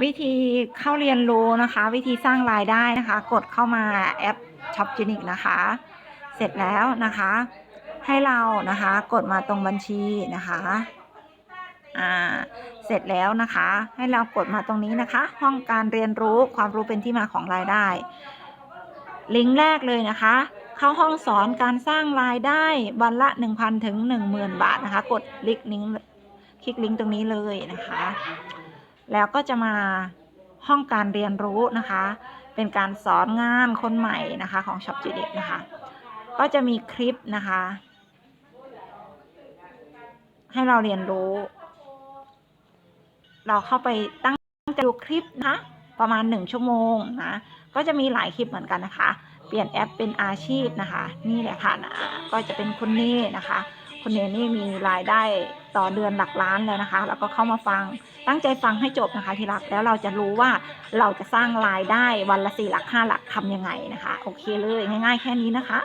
วิธีเข้าเรียนรู้นะคะ วิธีสร้างรายได้นะคะ กดเข้ามาแอปช็อปจินิกนะคะ เสร็จแล้วนะคะ ให้เรานะคะกดมาตรงบัญชีนะคะอ่าเสร็จแล้วนะคะ ให้เรากดมาตรงนี้นะคะ ห้องการเรียนรู้ความรู้เป็นที่มาของรายได้ ลิงก์แรกเลยนะคะ เข้าห้องสอนการสร้างรายได้วันละ 1,000ถึง10,000 บาทนะคะ กดลิงก์ลิงก์คลิกลิงก์ตรงนี้เลยนะคะ แล้วก็จะมาห้องการเรียนรู้นะคะ เป็นการสอนงานคนใหม่นะคะของช็อปจีเด็กนะคะ ก็จะมีคลิปนะคะ ให้เราเรียนรู้ เราเข้าไปตั้งใจดูคลิปนะประมาณหนึ่งชั่วโมงนะ ก็จะมีหลายคลิปเหมือนกันนะคะ เปลี่ยนแอปเป็นอาชีพนะคะ นี่แหละค่ะนะก็จะเป็นคุณเน่นะคะ คุณเน่นี่มีรายได้ต่อเดือนหลักล้านแล้วนะคะ แล้วก็เข้ามาฟังตั้งใจฟังให้จบนะคะที่รักแล้วเราจะรู้ว่าเราจะสร้างรายได้วันละสี่หลักห้าหลักทำยังไงนะคะ โอเคเลยง่าย ๆ แค่นี้นะคะ